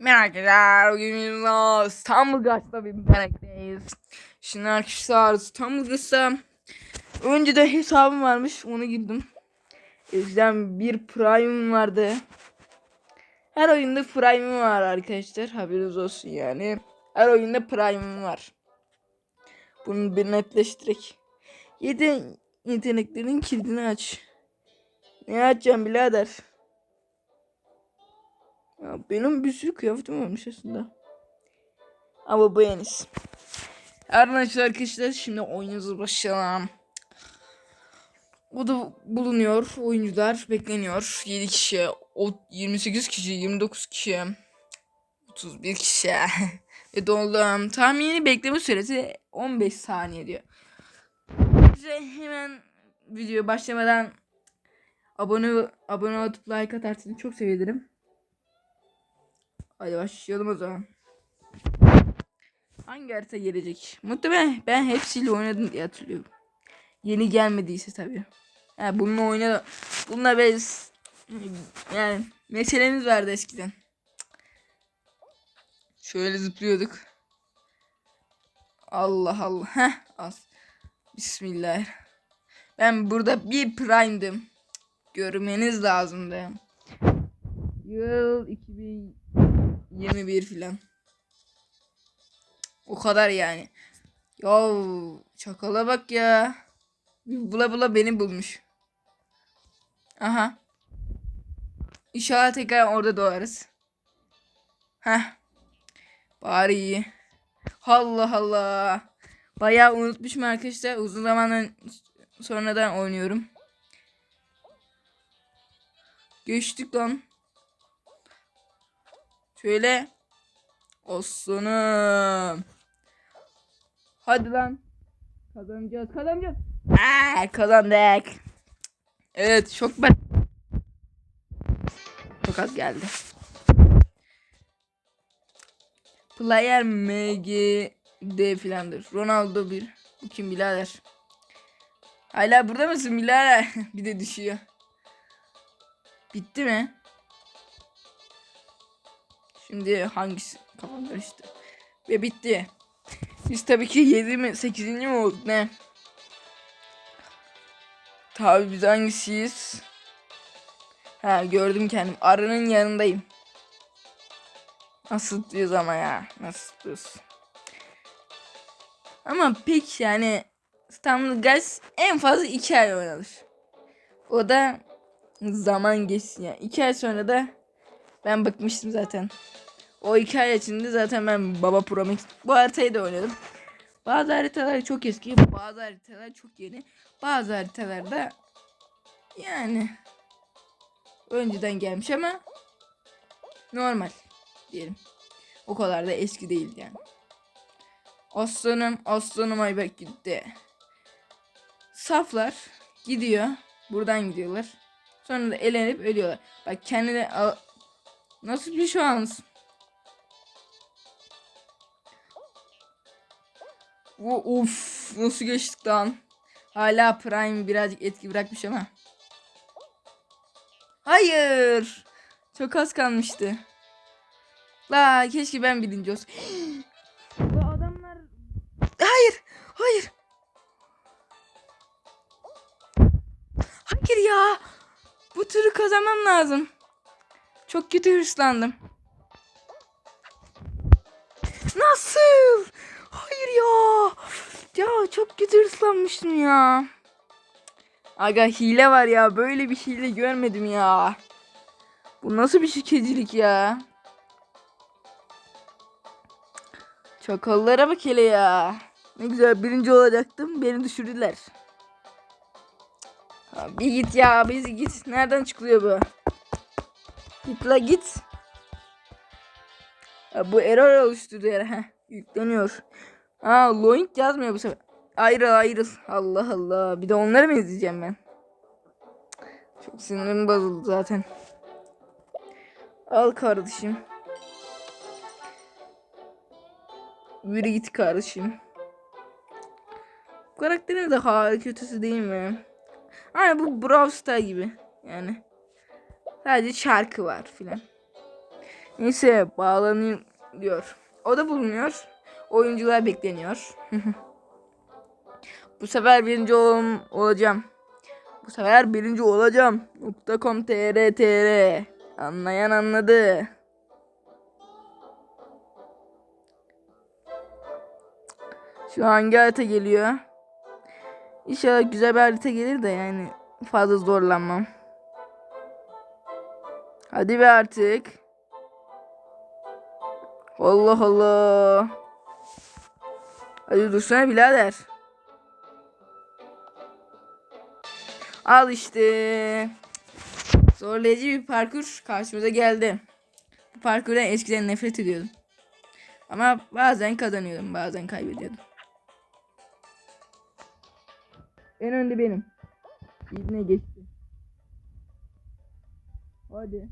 Merhabalar, bugün İstanbul Gaç'ta bir birlikteyiz. Şimdi arkadaşlar İstanbul Gaç'ta önce de hesabım varmış onu girdim. Eskiden bir Prime vardı. Her oyunda Prime'im var arkadaşlar haberiniz olsun yani. Her oyunda Prime'im var. Bunu bir netleştirek. 7 yeteneklerin kilidini aç. Ne açacağım birader? Ya benim bir sürü kıyafetim varmış aslında. Ama bu en iyisi. Arkadaşlar arkadaşlar şimdi oyunumuza başlayalım. O da bulunuyor. Oyuncular bekleniyor. 7 kişi, o 28 kişi, 29 kişi, 31 kişi. Ve doldum. Tahmini bekleme süresi 15 saniye diyor. Size hemen video başlamadan abone abone olup like atarsanız çok sevinirim. Hadi başlayalım o zaman. Hangi harita gelecek? Muhtemelen ben hepsiyle oynadım diye hatırlıyorum. Yeni gelmediyse tabii. Ha, bununla oynadı. Bununla biz yani meselemiz vardı eskiden. Şöyle zıplıyorduk. Allah Allah. Heh, az. Bismillah. Ben burada bir prime'dım. Görmeniz lazımdı. Yıl 2021 filan. O kadar yani. Ya çakala bak ya. Bula bula beni bulmuş. Aha. İnşallah tekrar orada doğarız. Heh. Bari iyi. Allah Allah. Bayağı unutmuşum arkadaşlar. Uzun zamandan sonradan oynuyorum. Geçtik lan. Şöyle. Aslanım. Hadi lan. Kazanacağız kazanacağız. Aa, kazandık. Evet çok ben. Çok az geldi. Player MGD filandır. Ronaldo bir. Bu kim birader? Hala burada mısın birader? bir de düşüyor. Bitti mi? Şimdi hangisi? Kafam karıştı. Ve bitti. Biz tabii ki 7 mi 8. mi olduk ne? Tabii biz hangisiyiz? Ha gördüm kendim. Arının yanındayım. Nasıl tutuyoruz ama ya? Nasıl tutuyoruz? Ama pek yani İstanbul Gaz en fazla 2 ay oynanır. O da zaman geçsin yani. 2 ay sonra da ben bıkmıştım zaten. O iki ay içinde zaten ben Baba Pro Max bu haritayı da oynadım. Bazı haritalar çok eski, bazı haritalar çok yeni. Bazı haritalarda yani önceden gelmiş ama normal diyelim. O kadar da eski değil yani. Aslanım, aslanım Ayberk gitti. Saflar gidiyor. Buradan gidiyorlar. Sonra da elenip ölüyorlar. Bak kendine. Nasıl bir şans? Of nasıl geçtik lan? Hala Prime birazcık etki bırakmış ama. Hayır. Çok az kalmıştı. La keşke ben birinci olsam. Bu adamlar... Hayır. Hayır. Hayır ya. Bu turu kazanmam lazım. Çok kötü hırslandım. Nasıl? Hayır ya. Ya çok kötü hırslanmıştım ya. Aga hile var ya. Böyle bir hile görmedim ya. Bu nasıl bir şikecilik ya. Çakallara bak hele ya. Ne güzel birinci olacaktım. Beni düşürdüler. Bir git ya. Bir git. Nereden çıkıyor bu? Git la git. Bu error oluşturdu ya. Heh, yükleniyor. Aa Loink yazmıyor bu sefer. Ayrıl ayrıl. Allah Allah. Bir de onları mı izleyeceğim ben? Çok sinirim bozuldu zaten. Al kardeşim. Yürü git kardeşim. Bu karakterin de harika kötüsü değil mi? Aynı bu Brawl Star gibi. Yani. Sadece şarkı var filan. Neyse bağlanayım diyor. O da bulunuyor. Oyuncular bekleniyor. Bu sefer birinci ol olacağım. Bu sefer birinci olacağım. .com tr tr Anlayan anladı. Şu hangi harita geliyor? İnşallah güzel bir harita gelir de yani fazla zorlanmam. Hadi be artık. Allah Allah. Hadi dursana birader. Al işte. Zorlayıcı bir parkur karşımıza geldi. Bu parkurdan eskiden nefret ediyordum. Ama bazen kazanıyordum, bazen kaybediyordum. En önde benim. Yine geçti. Hadi.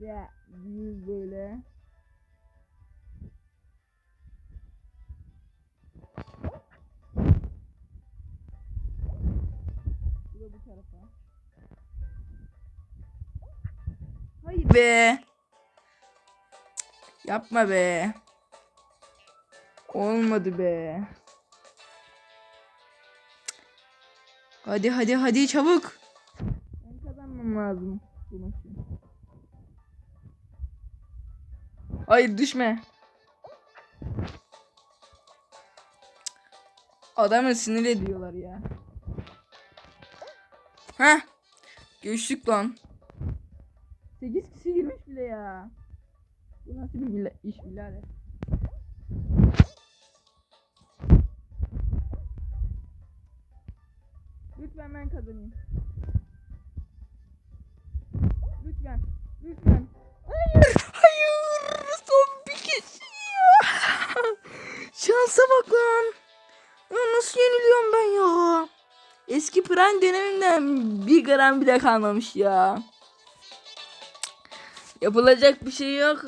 Ya yüz böyle. Bu bu tarafa. Hayır be. Yapma be. Olmadı be. Hadi hadi hadi çabuk. Kazanmam lazım bu maçı. Hayır düşme. Adamı sinir ediyorlar ya. Heh. Geçtik lan. 8 kişi girmiş bile ya. Bu nasıl bir iş birader? Lütfen ben kazanayım. Eski Prime dönemimden bir gram bile kalmamış ya. Yapılacak bir şey yok.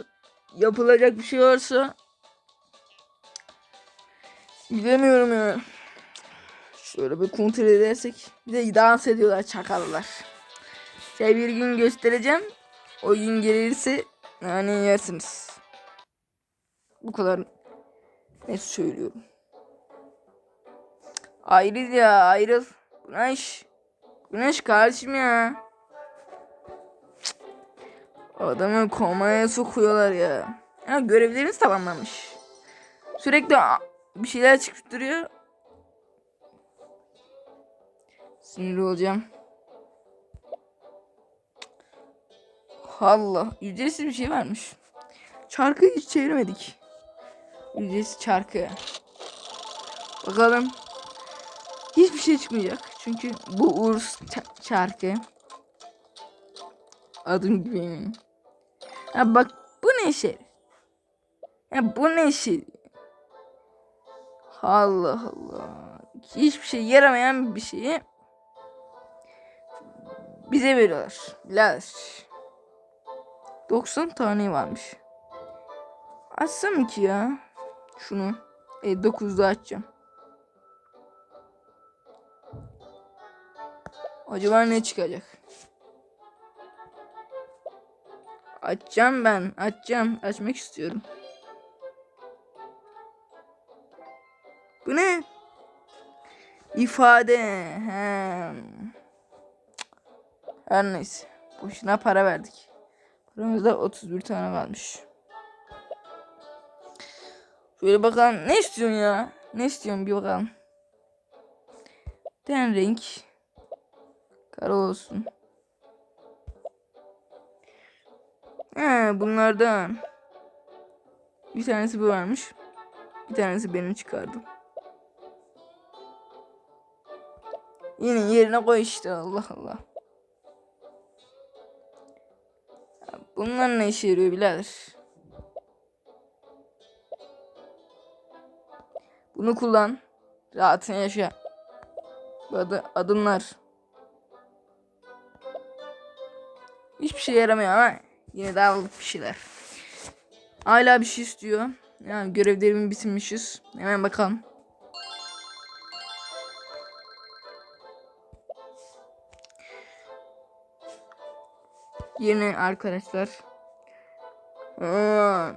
Yapılacak bir şey olsa bilemiyorum ya. Şöyle bir kontrol edersek. Bir de dans ediyorlar çakallar. Size bir gün göstereceğim. O gün gelirse yani yersiniz. Bu kadar net söylüyorum. Ayrıl ya ayrıl. Güneş. Güneş kardeşim ya. Cık. Adamı komaya sokuyorlar ya. Ya görevlerimiz tamamlamış. Sürekli bir şeyler çıkıp duruyor. Sinirli olacağım. Allah. Ücretsiz bir şey varmış. Çarkı hiç çevirmedik. Ücretsiz çarkı. Bakalım. Hiçbir şey çıkmayacak. Çünkü bu Urs ça- çarkı. Adım gibi eminim. Ha bak bu ne şey? Ya bu ne şey? Allah Allah. Hiçbir şey yaramayan bir şeyi bize veriyorlar. Birader. 90 tane varmış. Açsam ki ya? Şunu. E 9'da açacağım. Acaba ne çıkacak? Açacağım ben. Açacağım. Açmak istiyorum. Bu ne? İfade. He. Her neyse. Boşuna para verdik. Paramızda 31 tane kalmış. Şöyle bakalım. Ne istiyorsun ya? Ne istiyorsun bir bakalım. Ten renk. Kara olsun. He bunlardan. Bir tanesi bu varmış. Bir tanesi benim çıkardım. Yine yerine koy işte Allah Allah. Bunlar ne işe yarıyor birader? Bunu kullan. Rahatına yaşa. Bu adı, adımlar. Hiçbir şey yaramıyor ama yine de aldık bir şeyler. Hala bir şey istiyor. Yani görevlerimi bitirmişiz. Hemen bakalım. Yeni arkadaşlar. Aa,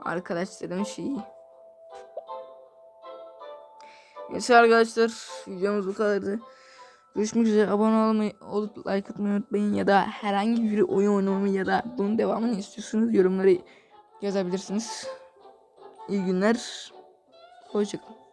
arkadaşlarım şeyi. Neyse arkadaşlar videomuz bu kadardı. Görüşmek üzere abone olmayı olup like atmayı unutmayın ya da herhangi bir oyun oynamamı ya da bunun devamını istiyorsanız yorumları yazabilirsiniz. İyi günler. Hoşçakalın.